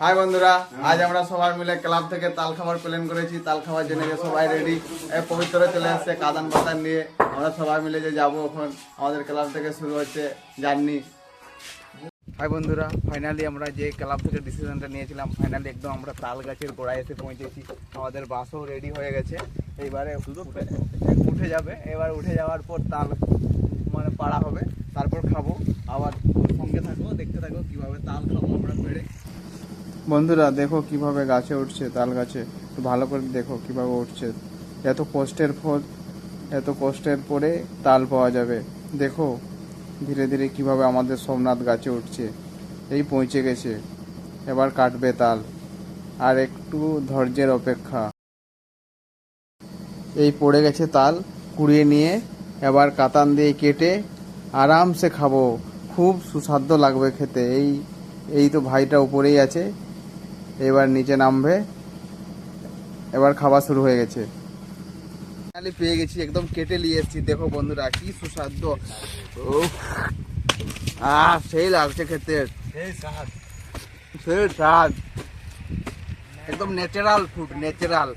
High বন্ধুরা। আজ আমরা সবাই মিলে ক্লাব থেকে তাল খাবার প্ল্যান করেছি। তাল খাওয়ার জন্য সবাই রেডি পবিত্র চলে আসছে কাদান পাতান নিয়ে। আমরা সবাই মিলে যে যাব এখন, আমাদের ক্লাব থেকে শুরু হচ্ছে জার্নি। হাই বন্ধুরা। ফাইনালি আমরা যে ক্লাব থেকে ডিসিশনটা নিয়েছিলাম ফাইনালি একদম আমরা তাল গাছের গোড়ায় এসে পৌঁছেছি। আমাদের বাসও রেডি হয়ে গেছে। এইবারে শুধু উঠে যাবে। এবার উঠে যাওয়ার পর তাল মানে পাড়া হবে। তারপর খাব। আবার সঙ্গে থাকব, দেখতে থাকব কীভাবে তাল খাব আমরা পেড়ে বন্ধুরা, দেখো কীভাবে গাছে উঠছে, তাল গাছে। একটু ভালো করে দেখো কীভাবে উঠছে। এত কষ্টের ফল, এত কষ্টের পরে তাল পাওয়া যাবে। দেখো, ধীরে ধীরে কীভাবে আমাদের সোমনাথ গাছে উঠছে। এই পৌঁছে গেছে। এবার কাটবে তাল। আর একটু ধৈর্যের অপেক্ষা। এই পড়ে গেছে তাল, কুড়িয়ে নিয়ে এবার কাতান দিয়ে কেটে আরামসে খাব। খুব সুস্বাদ্য লাগবে খেতে। এই এই তো ভাইটা উপরেই আছে। এবার নিচে নামবে। এবার খাওয়া শুরু হয়ে গেছে। ফাইনালি পেয়ে গেছি একদম কেটে নিয়ে এসেছি। দেখো বন্ধুরা কি সুস্বাদ। আহ সেই লাগছে খেতে। সেই স্বাদ। একদম ন্যাচারাল ফুড ন্যাচারাল